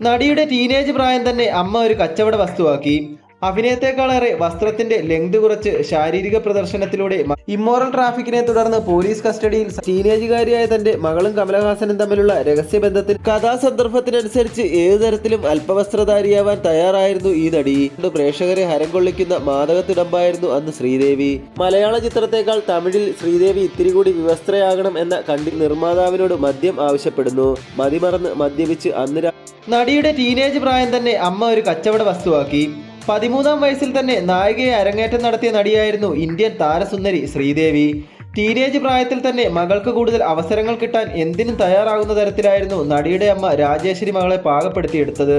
നടിയുടെ ടീനേജ് പ്രായം തന്നെ അമ്മ ഒരു കച്ചവട വസ്തുവാക്കി. അഭിനയത്തെക്കാളേറെ വസ്ത്രത്തിന്റെ ലെങ്ത് കുറച്ച് ശാരീരിക പ്രദർശനത്തിലൂടെ ഇമ്മോറൽ ട്രാഫിക്കിനെ തുടർന്ന് പോലീസ് കസ്റ്റഡിയിൽ ടീനേജുകാരിയായ തന്റെ മകളും കമലഹാസനും തമ്മിലുള്ള രഹസ്യബന്ധത്തിൽ കഥാസന്ദർഭത്തിനനുസരിച്ച് ഏതു തരത്തിലും അല്പവസ്ത്രധാരിയാവാൻ തയ്യാറായിരുന്നു ഈ നടി പ്രേക്ഷകരെ ഹരം കൊള്ളിക്കുന്ന മാതകത്തിടമ്പായിരുന്നു അന്ന് ശ്രീദേവി. മലയാള ചിത്രത്തെക്കാൾ തമിഴിൽ ശ്രീദേവി ഇത്തിരി കൂടി വിവസ്ത്രയാകണം എന്ന കണ്ടി നിർമ്മാതാവിനോട് മദ്യം ആവശ്യപ്പെടുന്നു. മതിമറന്ന് മദ്യപിച്ച് അന്ന് നടിയുടെ ടീനേജ് പ്രായം തന്നെ അമ്മ ഒരു കച്ചവട വസ്തുവാക്കി. പതിമൂന്നാം വയസ്സിൽ തന്നെ നായികയെ അരങ്ങേറ്റം നടത്തിയ നടിയായിരുന്നു ഇന്ത്യൻ താരസുന്ദരി ശ്രീദേവി. ടീനേജ് പ്രായത്തിൽ തന്നെ മകൾക്ക് കൂടുതൽ അവസരങ്ങൾ കിട്ടാൻ എന്തിനും തയ്യാറാകുന്ന തരത്തിലായിരുന്നു നടിയുടെ അമ്മ രാജേശ്വരി മകളെ പാകപ്പെടുത്തിയെടുത്തത്.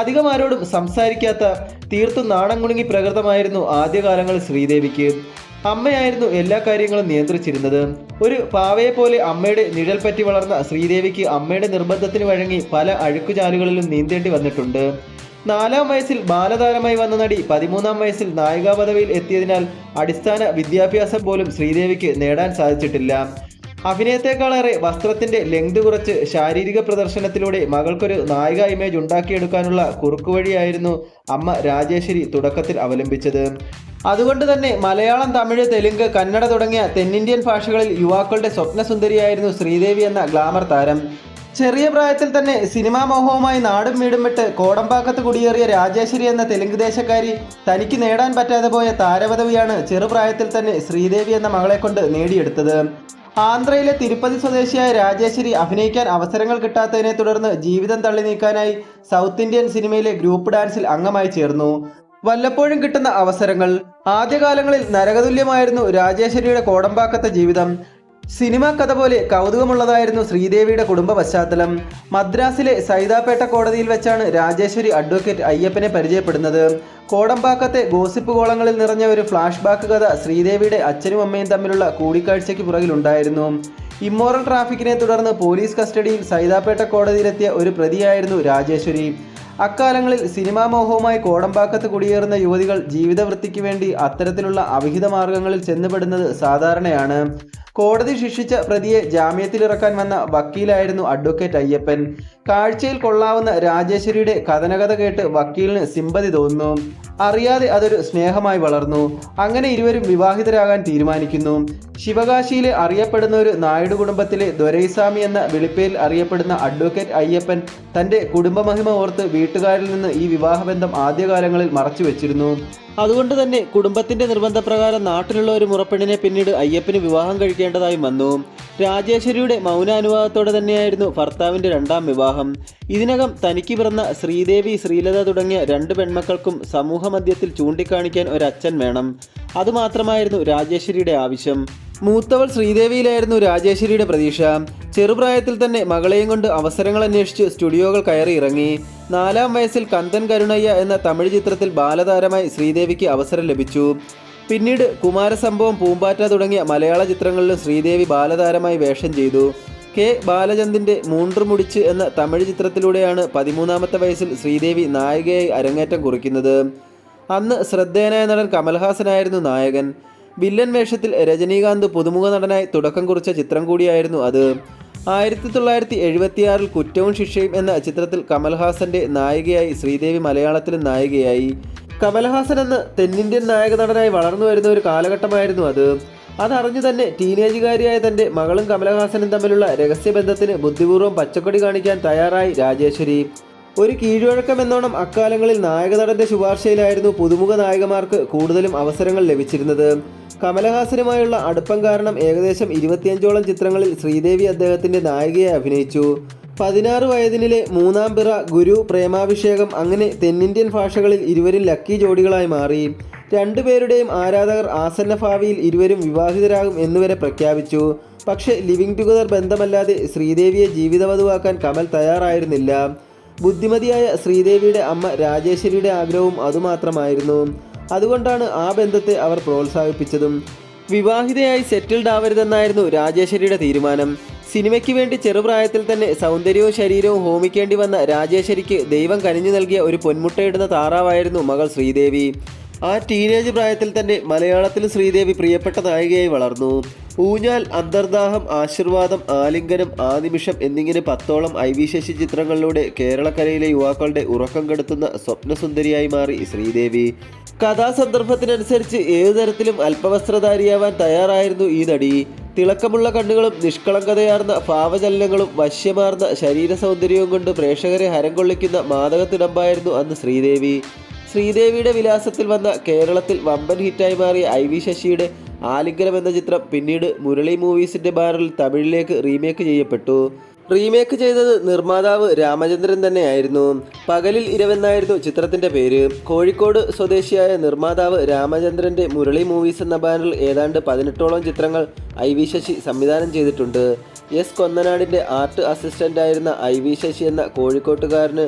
അധികം ആരോടും സംസാരിക്കാത്ത തീർത്തും നാണം കുണുങ്ങി പ്രകൃതമായിരുന്നു ആദ്യകാലങ്ങളിൽ ശ്രീദേവിക്ക്. അമ്മയായിരുന്നു എല്ലാ കാര്യങ്ങളും നിയന്ത്രിച്ചിരുന്നത്. ഒരു പാവയെ പോലെ അമ്മയുടെ നിഴൽ പറ്റി വളർന്ന ശ്രീദേവിക്ക് അമ്മയുടെ നിർബന്ധത്തിന് വഴങ്ങി പല അഴുക്കുചാലുകളിലും നീന്തേണ്ടി വന്നിട്ടുണ്ട്. നാലാം വയസ്സിൽ ബാലതാരമായി വന്ന നടി പതിമൂന്നാം വയസ്സിൽ നായികാ പദവിയിൽ എത്തിയതിനാൽ അടിസ്ഥാന വിദ്യാഭ്യാസം പോലും ശ്രീദേവിക്ക് നേടാൻ സാധിച്ചിട്ടില്ല. അഭിനയത്തെക്കാളേറെ വസ്ത്രത്തിന്റെ ലെങ്ത് കുറച്ച് ശാരീരിക പ്രദർശനത്തിലൂടെ മകൾക്കൊരു നായിക ഇമേജ് ഉണ്ടാക്കിയെടുക്കാനുള്ള കുറുക്കുവഴിയായിരുന്നു അമ്മ രാജേശ്വരി തുടക്കത്തിൽ അവലംബിച്ചത്. അതുകൊണ്ട് തന്നെ മലയാളം തമിഴ് തെലുങ്ക് കന്നഡ തുടങ്ങിയ തെന്നിന്ത്യൻ ഭാഷകളിൽ യുവാക്കളുടെ സ്വപ്നസുന്ദരിയായിരുന്നു ശ്രീദേവി എന്ന ഗ്ലാമർ താരം. ചെറിയ പ്രായത്തിൽ തന്നെ സിനിമാ മോഹവുമായി നാടും വീടും വിട്ട് കോടമ്പാക്കത്ത് കുടിയേറിയ രാജേശ്വരി എന്ന തെലുങ്ക് ദേശക്കാരി തനിക്ക് നേടാൻ പറ്റാതെ പോയ താരപദവിയാണ് ചെറുപ്രായത്തിൽ തന്നെ ശ്രീദേവി എന്ന മകളെ കൊണ്ട് നേടിയെടുത്തത്. ആന്ധ്രയിലെ തിരുപ്പതി സ്വദേശിയായ രാജേശ്വരി അഭിനയിക്കാൻ അവസരങ്ങൾ കിട്ടാത്തതിനെ തുടർന്ന് ജീവിതം തള്ളി നീക്കാനായി സൗത്ത് ഇന്ത്യൻ സിനിമയിലെ ഗ്രൂപ്പ് ഡാൻസിൽ അംഗമായി ചേർന്നു. വല്ലപ്പോഴും കിട്ടുന്ന അവസരങ്ങൾ. ആദ്യകാലങ്ങളിൽ നരകതുല്യമായിരുന്നു രാജേശ്വരിയുടെ കോടമ്പാക്കത്തെ ജീവിതം. സിനിമാ കഥ പോലെ കൗതുകമുള്ളതായിരുന്നു ശ്രീദേവിയുടെ കുടുംബ പശ്ചാത്തലം. മദ്രാസിലെ സൈതാപേട്ട കോടതിയിൽ വെച്ചാണ് രാജേശ്വരി അഡ്വക്കേറ്റ് അയ്യപ്പനെ പരിചയപ്പെടുന്നത്. കോടമ്പാക്കത്തെ ഗോസിപ്പ് കോളങ്ങളിൽ നിറഞ്ഞ ഒരു ഫ്ലാഷ് ബാക്ക് കഥ ശ്രീദേവിയുടെ അച്ഛനും അമ്മയും തമ്മിലുള്ള കൂടിക്കാഴ്ചയ്ക്ക് പുറകിലുണ്ടായിരുന്നു ഇമ്മോറൽ ട്രാഫിക്കിനെ തുടർന്ന് പോലീസ് കസ്റ്റഡിയിൽ സൈതാപേട്ട കോടതിയിലെത്തിയ ഒരു പ്രതിയായിരുന്നു രാജേശ്വരി. അക്കാലങ്ങളിൽ സിനിമാ മോഹവുമായി കോടമ്പാക്കത്ത് കുടിയേറുന്ന യുവതികൾ ജീവിതവൃത്തിക്ക് വേണ്ടി അത്തരത്തിലുള്ള അവിഹിത മാർഗങ്ങളിൽ ചെന്നുപെടുന്നത് സാധാരണയാണ്. കോടതി ശിക്ഷിച്ച പ്രതിയെ ജാമ്യത്തിലിറക്കാൻ വന്ന വക്കീലായിരുന്നു അഡ്വക്കേറ്റ് അയ്യപ്പൻ. കാഴ്ചയിൽ കൊള്ളാവുന്ന രാജേശ്വരിയുടെ കഥനകഥ കേട്ട് വക്കീലിന് സിമ്പതി തോന്നുന്നു. അറിയാതെ അതൊരു സ്നേഹമായി വളർന്നു. അങ്ങനെ ഇരുവരും വിവാഹിതരാകാൻ തീരുമാനിക്കുന്നു. ശിവകാശിയിലെ അറിയപ്പെടുന്ന ഒരു നായിഡു കുടുംബത്തിലെ ദൊരൈസ്വാമി എന്ന വിളിപ്പേരിൽ അറിയപ്പെടുന്ന അഡ്വക്കേറ്റ് അയ്യപ്പൻ തന്റെ കുടുംബമഹിമ ഓർത്ത് വീട്ടുകാരിൽ നിന്ന് ഈ വിവാഹബന്ധം ആദ്യകാലങ്ങളിൽ മറച്ചു വെച്ചിരുന്നു അതുകൊണ്ട് തന്നെ കുടുംബത്തിന്റെ നിർബന്ധപ്രകാരം നാട്ടിലുള്ള ഒരു മുറപ്പെണ്ണിനെ പിന്നീട് അയ്യപ്പന് വിവാഹം കഴിക്കേണ്ടതായി വന്നു. രാജേശ്വരിയുടെ മൗനാനുവാദത്തോടെ തന്നെയായിരുന്നു ഭർത്താവിന്റെ രണ്ടാം വിവാഹം. ഇതിനകം തനിക്ക് പിറന്ന ശ്രീദേവി ശ്രീലത തുടങ്ങിയ രണ്ട് പെൺമക്കൾക്കും സമൂഹമധ്യത്തിൽ ചൂണ്ടിക്കാണിക്കാൻ ഒരച്ഛൻ വേണം. അതുമാത്രമായിരുന്നു രാജേശ്വരിയുടെ ആവശ്യം. മൂത്തവൾ ശ്രീദേവിയിലായിരുന്നു രാജേശ്വരിയുടെ പ്രതീക്ഷ. ചെറുപ്രായത്തിൽ തന്നെ മകളെയും കൊണ്ട് അവസരങ്ങൾ അന്വേഷിച്ച് സ്റ്റുഡിയോകൾ കയറി ഇറങ്ങി. നാലാം വയസ്സിൽ കന്തൻ കരുണയ്യ എന്ന തമിഴ് ചിത്രത്തിൽ ബാലതാരമായി ശ്രീദേവിക്ക് അവസരം ലഭിച്ചു. പിന്നീട് കുമാരസംഭവം പൂമ്പാറ്റ തുടങ്ങിയ മലയാള ചിത്രങ്ങളിലും ശ്രീദേവി ബാലതാരമായി വേഷം ചെയ്തു. കെ. ബാലചന്ദിന്റെ മൂണ്ടർ മുടിച്ച് എന്ന തമിഴ് ചിത്രത്തിലൂടെയാണ് പതിമൂന്നാമത്തെ വയസ്സിൽ ശ്രീദേവി നായികയായി അരങ്ങേറ്റം കുറിക്കുന്നത്. അന്ന് ശ്രദ്ധേയനായ നടൻ കമൽഹാസനായിരുന്നു നായകൻ. വില്ലൻ വേഷത്തിൽ രജനീകാന്ത് പുതുമുഖ നടനായി തുടക്കം കുറിച്ച ചിത്രം കൂടിയായിരുന്നു അത്. ആയിരത്തി തൊള്ളായിരത്തി എഴുപത്തിയാറിൽ കുറ്റവും ശിക്ഷയും എന്ന ചിത്രത്തിൽ കമൽഹാസന്റെ നായികയായി ശ്രീദേവി മലയാളത്തിലും നായികയായി. കമൽഹാസൻ എന്ന തെന്നിന്ത്യൻ നായക നടനായി വളർന്നു വരുന്ന ഒരു കാലഘട്ടമായിരുന്നു അത്. അതറിഞ്ഞു തന്നെ ടീനേജുകാരിയായ തന്റെ മകളും കമലഹാസനും തമ്മിലുള്ള രഹസ്യബന്ധത്തിന് ബുദ്ധിപൂർവം പച്ചക്കൊടി കാണിക്കാൻ തയ്യാറായി രാജേശ്വരി. ഒരു കീഴ്വഴക്കം എന്നോണം അക്കാലങ്ങളിൽ നായക നടന്റെ ശുപാർശയിലായിരുന്നു പുതുമുഖ നായകമാർക്ക് കൂടുതലും അവസരങ്ങൾ ലഭിച്ചിരുന്നത്. കമലഹാസനുമായുള്ള അടുപ്പം കാരണം ഏകദേശം ഇരുപത്തിയഞ്ചോളം ചിത്രങ്ങളിൽ ശ്രീദേവി അദ്ദേഹത്തിന്റെ നായികയെ അഭിനയിച്ചു. പതിനാറ് വയതിനിലെ മൂന്നാം പിറ ഗുരു പ്രേമാഭിഷേകം അങ്ങനെ തെന്നിന്ത്യൻ ഭാഷകളിൽ ഇരുവരും ലക്കി ജോഡികളായി മാറി. രണ്ടുപേരുടെയും ആരാധകർ ആസന്ന ഭാവിയിൽ ഇരുവരും വിവാഹിതരാകും എന്നുവരെ പ്രഖ്യാപിച്ചു. പക്ഷേ ലിവിംഗ് ടുഗദർ ബന്ധമല്ലാതെ ശ്രീദേവിയെ ജീവിതവധുവാക്കാൻ കമൽ തയ്യാറായിരുന്നില്ല. ബുദ്ധിമതിയായ ശ്രീദേവിയുടെ അമ്മ രാജേശ്വരിയുടെ ആഗ്രഹവും അതുമാത്രമായിരുന്നു. അതുകൊണ്ടാണ് ആ ബന്ധത്തെ അവർ പ്രോത്സാഹിപ്പിച്ചതും. വിവാഹിതയായി സെറ്റിൽഡ് ആവരുതെന്നായിരുന്നു രാജേശ്വരിയുടെ തീരുമാനം. സിനിമയ്ക്ക് വേണ്ടി ചെറുപ്രായത്തിൽ തന്നെ സൗന്ദര്യവും ശരീരവും ഹോമിക്കേണ്ടി വന്ന രാജേശ്വരിക്ക് ദൈവം കനിഞ്ഞു നൽകിയ ഒരു പൊന്മുട്ടയിടുന്ന താറാവായിരുന്നു മകൾ ശ്രീദേവി. ആ ടീനേജ് പ്രായത്തിൽ തന്നെ മലയാളത്തിൽ ശ്രീദേവി പ്രിയപ്പെട്ട നായികയായി വളർന്നു. ഊഞ്ഞാൽ അന്തർദാഹം ആശീർവാദം ആലിംഗനം ആ നിമിഷം എന്നിങ്ങനെ പത്തോളം ഐ വി ശശി ചിത്രങ്ങളിലൂടെ കേരളക്കരയിലെ യുവാക്കളുടെ ഉറക്കം കെടുത്തുന്ന സ്വപ്നസുന്ദരിയായി മാറി ശ്രീദേവി. കഥാസന്ദർഭത്തിനനുസരിച്ച് ഏതു തരത്തിലും അല്പവസ്ത്രധാരിയാവാൻ തയ്യാറായിരുന്നു ഈ നടി. തിളക്കമുള്ള കണ്ണുകളും നിഷ്കളങ്കതയാർന്ന ഭാവചലനങ്ങളും വശ്യമാർന്ന ശരീര സൗന്ദര്യവും കൊണ്ട് പ്രേക്ഷകരെ ഹരം കൊള്ളിക്കുന്ന മാതകത്തിടമ്പായിരുന്നു അന്ന് ശ്രീദേവി. ശ്രീദേവിയുടെ വിലാസത്തിൽ വന്ന കേരളത്തിൽ വമ്പൻ ഹിറ്റായി മാറിയ ഐ വി ശശിയുടെ ആലിംഗനം എന്ന ചിത്രം പിന്നീട് മുരളി മൂവീസിന്റെ ബാനറിൽ തമിഴിലേക്ക് റീമേക്ക് ചെയ്യപ്പെട്ടു. റീമേക്ക് ചെയ്തത് നിർമ്മാതാവ് രാമചന്ദ്രൻ തന്നെയായിരുന്നു. പകലിൽ ഇരവെന്നായിരുന്നു ചിത്രത്തിന്റെ പേര്. കോഴിക്കോട് സ്വദേശിയായ നിർമ്മാതാവ് രാമചന്ദ്രന്റെ മുരളി മൂവീസ് എന്ന ബാനറിൽ ഏതാണ്ട് പതിനെട്ടോളം ചിത്രങ്ങൾ ഐ വി ശശി സംവിധാനം ചെയ്തിട്ടുണ്ട്. എസ് കൊന്നനാടിന്റെ ആർട്ട് അസിസ്റ്റന്റായിരുന്ന ഐ വി ശശി എന്ന കോഴിക്കോട്ടുകാരന്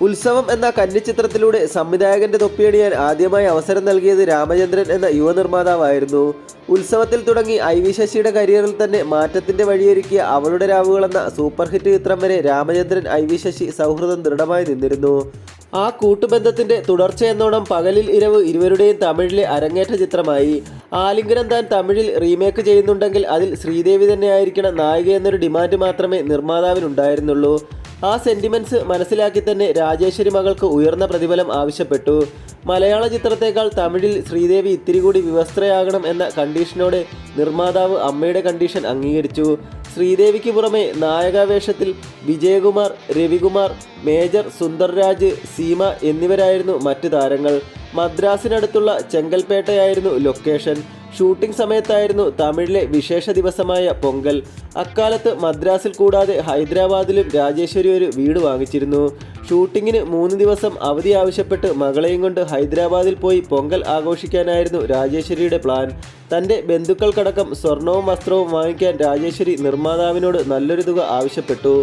ഉത്സവം എന്ന കന്നിച്ചിത്രത്തിലൂടെ സംവിധായകന്റെ തൊപ്പിയണിയാൻ ആദ്യമായി അവസരം നൽകിയത് രാമചന്ദ്രൻ എന്ന യുവ നിർമ്മാതാവായിരുന്നു ഉത്സവത്തിൽ തുടങ്ങി ഐ വി ശശിയുടെ കരിയറിൽ തന്നെ മാറ്റത്തിന്റെ വഴിയൊരുക്കിയ അവളുടെ രാവുകൾ എന്ന സൂപ്പർ ഹിറ്റ് ചിത്രം വരെ രാമചന്ദ്രൻ ഐ വി ശശി സൗഹൃദം ദൃഢമായി നിന്നിരുന്നു. ആ കൂട്ടുബന്ധത്തിന്റെ തുടർച്ചയെന്നോണം പകലിൽ ഇരവ് ഇരുവരുടെയും തമിഴിലെ അരങ്ങേറ്റ ചിത്രമായി. ആലിംഗനം താൻ തമിഴിൽ റീമേക്ക് ചെയ്യുന്നുണ്ടെങ്കിൽ അതിൽ ശ്രീദേവി തന്നെയായിരിക്കണം നായിക എന്നൊരു ഡിമാൻഡ് മാത്രമേ നിർമ്മാതാവിനുണ്ടായിരുന്നുള്ളൂ. ആ സെന്റിമെന്റ്സ് മനസ്സിലാക്കി തന്നെ രാജേശ്വരി മകൾക്ക് ഉയർന്ന പ്രതിഫലം ആവശ്യപ്പെട്ടു. മലയാള ചിത്രത്തേക്കാൾ തമിഴിൽ ശ്രീദേവി ഇത്തിരി കൂടി വിവസ്ത്രയാകണം എന്ന കണ്ടീഷനോടെ നിർമ്മാതാവ് അമ്മയുടെ കണ്ടീഷൻ അംഗീകരിച്ചു. ശ്രീദേവിക്ക് പുറമെ നായകാവേഷത്തിൽ വിജയകുമാർ രവികുമാർ മേജർ സുന്ദർരാജ് സീമ എന്നിവരായിരുന്നു മറ്റു താരങ്ങൾ. മദ്രാസിനടുത്തുള്ള ചെങ്കൽപ്പേട്ടയായിരുന്നു ലൊക്കേഷൻ ഷൂട്ടിംഗ് സമയത്തായിരുന്നു തമിഴിലെ വിശേഷ ദിവസമായ പൊങ്കൽ. അക്കാലത്ത് മദ്രാസിൽ കൂടാതെ ഹൈദരാബാദിലും രാജേശ്വരി ഒരു വീട് വാങ്ങിച്ചിരുന്നു. ഷൂട്ടിങ്ങിന് മൂന്ന് ദിവസം അവധി ആവശ്യപ്പെട്ട് മകളെയും കൊണ്ട് ഹൈദരാബാദിൽ പോയി പൊങ്കൽ ആഘോഷിക്കാനായിരുന്നു രാജേശ്വരിയുടെ പ്ലാൻ. തന്റെ ബന്ധുക്കൾക്കടക്കം സ്വർണവും വസ്ത്രവും വാങ്ങിക്കാൻ രാജേശ്വരി നിർമ്മാതാവിനോട് നല്ലൊരു തുക ആവശ്യപ്പെട്ടു.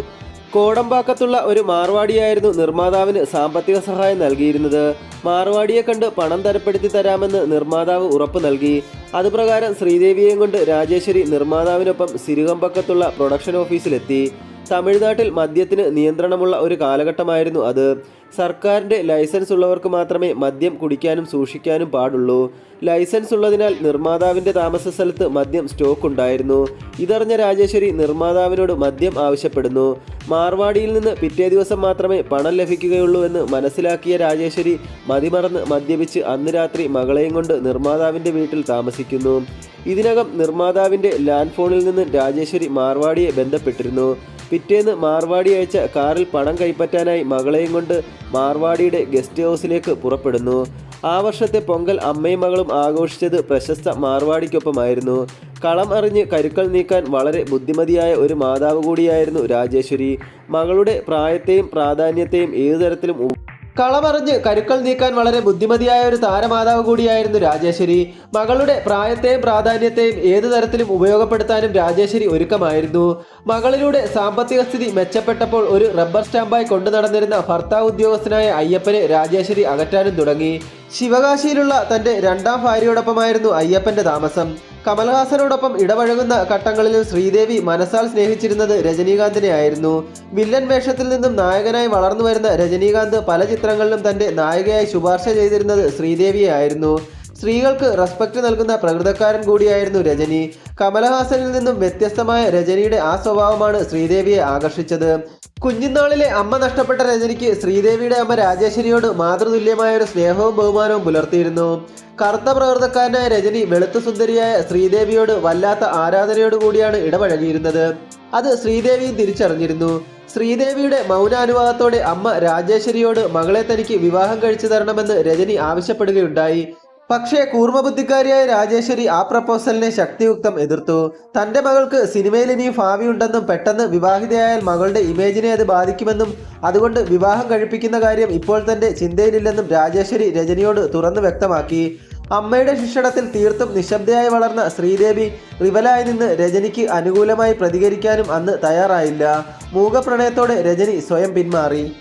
കോടമ്പാക്കത്തുള്ള ഒരു മാർവാടിയായിരുന്നു നിർമ്മാതാവിന് സാമ്പത്തിക സഹായം നൽകിയിരുന്നത്. മാർവാടിയെ കണ്ട് പണം തരപ്പെടുത്തി തരാമെന്ന് നിർമ്മാതാവ് ഉറപ്പ് നൽകി. അതുപ്രകാരം ശ്രീദേവിയെയും കൊണ്ട് രാജേശ്വരി നിർമ്മാതാവിനൊപ്പം സിരുകമ്പക്കത്തുള്ള പ്രൊഡക്ഷൻ ഓഫീസിലെത്തി. തമിഴ്നാട്ടിൽ മദ്യത്തിന് നിയന്ത്രണമുള്ള ഒരു കാലഘട്ടമായിരുന്നു അത്. സർക്കാരിന്റെ ലൈസൻസ് ഉള്ളവർക്ക് മാത്രമേ മദ്യം കുടിക്കാനും സൂക്ഷിക്കാനും പാടുള്ളൂ. ലൈസൻസ് ഉള്ളതിനാൽ നിർമ്മാതാവിന്റെ താമസ സ്ഥലത്ത് മദ്യം സ്റ്റോക്ക് ഉണ്ടായിരുന്നു. ഇതറിഞ്ഞ രാജേശ്വരി നിർമ്മാതാവിനോട് മദ്യം ആവശ്യപ്പെടുന്നു. മാർവാടിയിൽ നിന്ന് പിറ്റേ ദിവസം മാത്രമേ പണം ലഭിക്കുകയുള്ളൂ എന്ന് മനസ്സിലാക്കിയ രാജേശ്വരി മതിമറന്ന് മദ്യപിച്ച് അന്ന് രാത്രി മകളെയും കൊണ്ട് നിർമ്മാതാവിന്റെ വീട്ടിൽ താമസിക്കുന്നു. ഇതിനകം നിർമ്മാതാവിന്റെ ലാൻഡ് ഫോണിൽ നിന്ന് രാജേശ്വരി മാർവാടിയെ ബന്ധപ്പെട്ടിരുന്നു. പിറ്റേന്ന് മാർവാടി അയച്ച കാറിൽ പണം കൈപ്പറ്റാനായി മകളെയും കൊണ്ട് മാർവാടിയുടെ ഗസ്റ്റ് ഹൗസിലേക്ക് പുറപ്പെടുന്നു. ആ വർഷത്തെ പൊങ്കൽ അമ്മയും മകളും ആഘോഷിച്ചത് പ്രശസ്ത മാർവാടിക്കൊപ്പമായിരുന്നു. കളം അറിഞ്ഞ് കരുക്കൾ നീക്കാൻ വളരെ ബുദ്ധിമതിയായ ഒരു മാതാവ് കൂടിയായിരുന്നു രാജേശ്വരി. മകളുടെ പ്രായത്തെയും പ്രാധാന്യത്തെയും ഏതു തരത്തിലും കളമറിഞ്ഞ് കരുക്കൾ നീക്കാൻ വളരെ ബുദ്ധിമതിയായ ഒരു താരമാതാവ് കൂടിയായിരുന്നു രാജേശ്വരി. മകളുടെ പ്രായത്തെയും പ്രാധാന്യത്തെയും ഏതു തരത്തിലും ഉപയോഗപ്പെടുത്താനും രാജേശ്വരി ഒരുക്കമായിരുന്നു. മകളിലൂടെ സാമ്പത്തിക സ്ഥിതി മെച്ചപ്പെട്ടപ്പോൾ ഒരു റബ്ബർ സ്റ്റാമ്പായി കൊണ്ടു നടന്നിരുന്ന ഭർത്താവ് ഉദ്യോഗസ്ഥനായ അയ്യപ്പനെ രാജേശ്വരി അകറ്റാനും തുടങ്ങി. ശിവകാശിയിലുള്ള തന്റെ രണ്ടാം ഭാര്യയോടൊപ്പമായിരുന്നു അയ്യപ്പന്റെ താമസം. കമൽഹാസനോടൊപ്പം ഇടപഴകുന്ന ഘട്ടങ്ങളിലും ശ്രീദേവി മനസ്സാൽ സ്നേഹിച്ചിരുന്നത് രജനീകാന്തിനെ ആയിരുന്നു വില്ലൻ വേഷത്തിൽ നിന്നും നായകനായി വളർന്നു വരുന്ന രജനീകാന്ത് പല ചിത്രങ്ങളിലും തന്റെ നായികയായി ശുപാർശ ചെയ്തിരുന്നത് ശ്രീദേവിയെ ആയിരുന്നു സ്ത്രീകൾക്ക് റെസ്പെക്റ്റ് നൽകുന്ന പ്രകൃതക്കാരൻ കൂടിയായിരുന്നു രജനി. കമലഹാസനിൽ നിന്നും വ്യത്യസ്തമായ രജനിയുടെ ആ സ്വഭാവമാണ് ശ്രീദേവിയെ ആകർഷിച്ചത്. കുഞ്ഞുനാളിലെ അമ്മ നഷ്ടപ്പെട്ട രജനിക്ക് ശ്രീദേവിയുടെ അമ്മ രാജേശ്വരിയോട് മാതൃതുല്യമായ ഒരു സ്നേഹവും ബഹുമാനവും പുലർത്തിയിരുന്നു. കറുത്ത പ്രവർത്തക്കാരനായ രജനി വെളുത്ത സുന്ദരിയായ ശ്രീദേവിയോട് വല്ലാത്ത ആരാധനയോട് കൂടിയാണ് ഇടപഴകിയിരുന്നത്. അത് ശ്രീദേവിയും തിരിച്ചറിഞ്ഞിരുന്നു. ശ്രീദേവിയുടെ മൗനാനുവാദത്തോടെ അമ്മ രാജേശ്വരിയോട് മകളെ തനിക്ക് വിവാഹം കഴിച്ചു തരണമെന്ന് രജനി ആവശ്യപ്പെടുകയുണ്ടായി. പക്ഷേ കൂർമ്മബുദ്ധിക്കാരിയായ രാജേശ്വരി ആ പ്രപ്പോസലിനെ ശക്തിയുക്തം എതിർത്തു. തന്റെ മകൾക്ക് സിനിമയിൽ ഇനിയും ഭാവിയുണ്ടെന്നും പെട്ടെന്ന് വിവാഹിതയായാൽ മകളുടെ ഇമേജിനെ അത് ബാധിക്കുമെന്നും അതുകൊണ്ട് വിവാഹം കഴിപ്പിക്കുന്ന കാര്യം ഇപ്പോൾ തന്റെ ചിന്തയിലില്ലെന്നും രാജേശ്വരി രജനിയോട് തുറന്നു വ്യക്തമാക്കി. അമ്മയുടെ ശിക്ഷണത്തിൽ തീർത്തും നിശബ്ദയായി വളർന്ന ശ്രീദേവി റിവലായി നിന്ന് രജനിക്ക് അനുകൂലമായി പ്രതികരിക്കാനും അന്ന് തയ്യാറായില്ല. മൂകപ്രണയത്തോടെ രജനി സ്വയം പിന്മാറി.